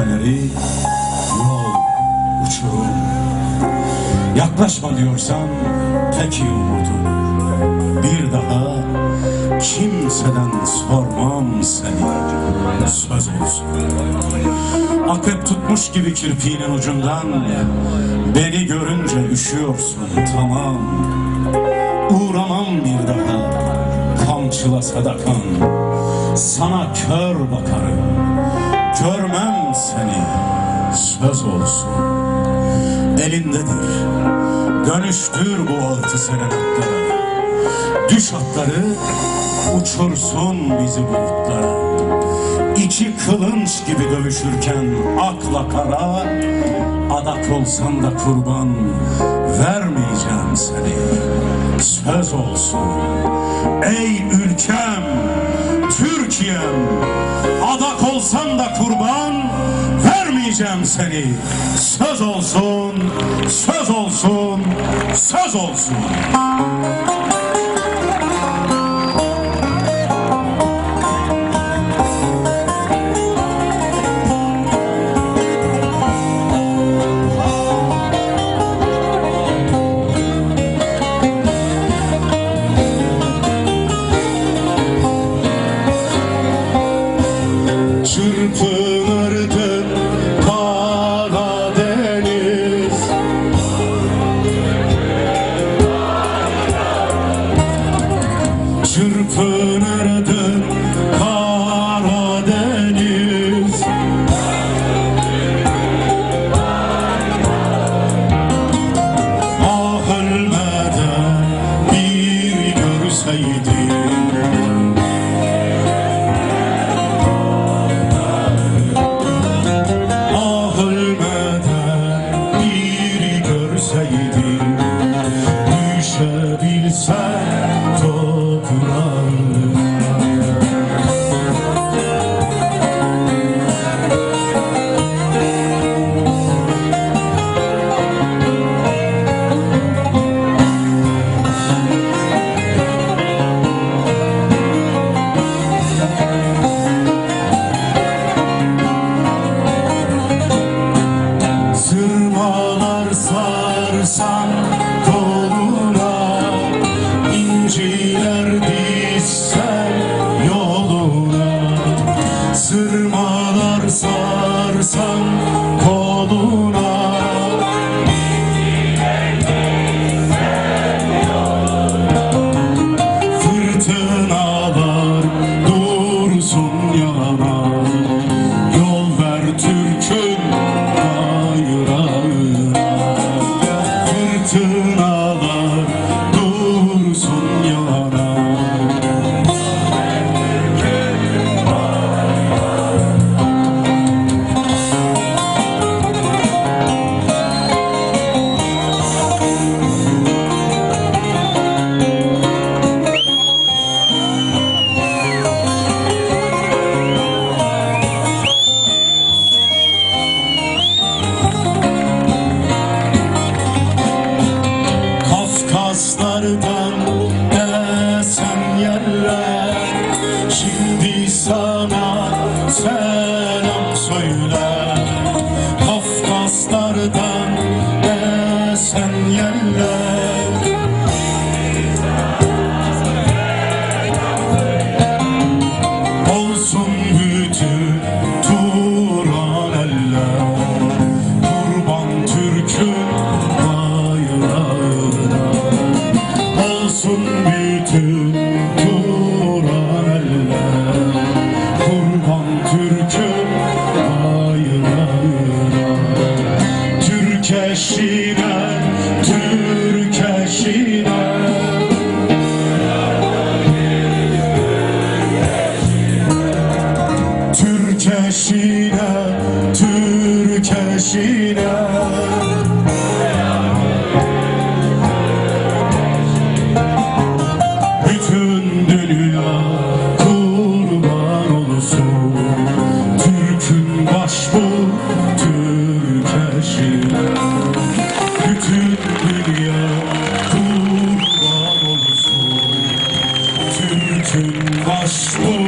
feneri, yol, uçurum. Yaklaşma diyorsan peki umudum. Bir daha kimseden sormam seni. Söz olsun. Akrep tutmuş gibi kirpiğinin ucundan Beni görünce üşüyorsun tamam Uğramam bir daha Kamçıla sadakan Sana kör bakarım Görmem seni Söz olsun. Elindedir. Dönüştür bu altı serenatlara Düş atları Uçursun bizi bulutlara. İki kılınç gibi dövüşürken akla kara Adak olsan da kurban vermeyeceğim seni. Söz olsun. Ey ülkem Türkiye'm Olsan da kurban vermeyeceğim seni. Söz olsun söz olsun söz olsun song Türk eşine Bütün dünya kurban olsun. Türk'ün baş bu Türk eşine Bütün dünya kurban olsun. Türk'ün baş bu